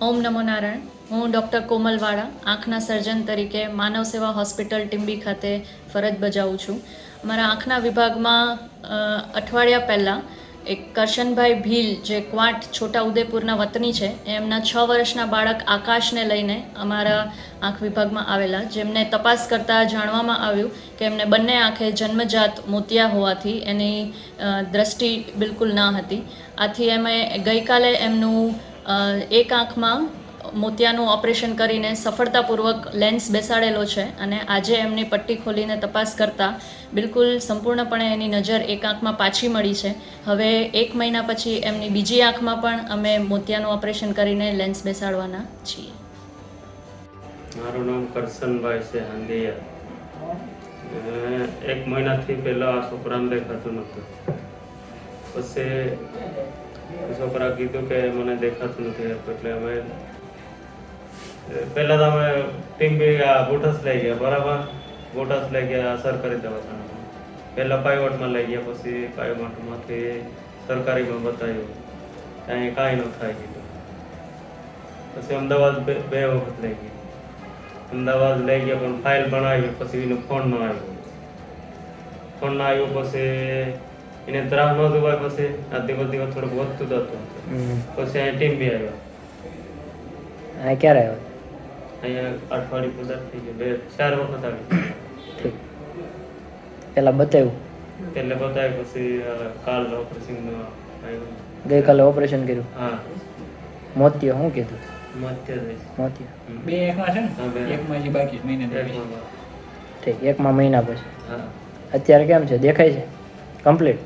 Doctor કોમલવાળા, આંખના સર્જન તરીકે માનવ સેવા હોસ્પિટલ ટીમ્બી ખાતે ફરજ બજાવું છું. મારા આંખના વિભાગમાં અઠવાડિયા પહેલાં એક કરશનભાઈ ભીલ, જે ક્વાંટ છોટા ઉદેપુરના વતની છે, એમના છ વર્ષના બાળક આકાશને લઈને અમારા આંખ વિભાગમાં આવેલા. જેમને તપાસ કરતાં જાણવામાં આવ્યું કે એમને બંને આંખે જન્મજાત મોતિયા હોવાથી એની દ્રષ્ટિ બિલકુલ ન હતી. આથી અમે ગઈકાલે એમનું એક આંખમાં મોતિયાનું ઓપરેશન કરીને સફળતાપૂર્વક લેન્સ બેસાડેલો છે અને આજે એમની પટ્ટી ખોલીને તપાસ કરતાં બિલકુલ સંપૂર્ણપણે એની નજર એક આંખમાં પાછી મળી છે. હવે એક મહિના પછી એમની બીજી આંખમાં પણ અમે મોતિયાનું ઓપરેશન કરીને લેન્સ બેસાડવાના છીએ. મારું નામ કરશનભાઈ છે એક મહિનાથી પહેલાં છોકરાને દેખાતું નહોતું. પછી છોકરા કીધું કે મને દેખાતું નથી એટલે અમે પહેલાં તો અમે ટીમ બી આ બોટસ લઈ ગયા, બરાબર? બોટસ લઈ ગયા સરકારી દવાખાનામાં પહેલા પાઇવટમાં લઈ ગયા, પછી પાઇવટમાંથી સરકારીમાં બતાવ્યું. ત્યાં કાંઈ ન થાય કીધું. પછી અમદાવાદ બે વખત લઈ ગયા. અમદાવાદ લઈ ગયા, પણ ફાઇલ બનાવી, પછી એનો ફોન ન આવ્યો. ફોન ના આવ્યો, પછી એને ત્રાસ ન દુભાય પછી આ દિવસ દિવસ થોડુંક વધતું જતું પછી અહીંયા ટીમ બી આવ્યો. આ ક્યારે આવ્યો? અહીંયા અઠવાડિયું પદાર્થ થઈ ગયું બે ચાર વખત આવી. પેલા બતાવ્યું? પેલે બતાવ્યું પછી કાલ ઓપરેશન ગઈકાલે ઓપરેશન કર્યું? હા. મોતિયો શું કીધું? મોતિયો બે એકમાં છે ને? એકમાં જે બાકી મહિને. ઠીક એકમાં મહિના પછી. હા. અત્યારે કેમ છે? દેખાય છે? કમ્પ્લીટ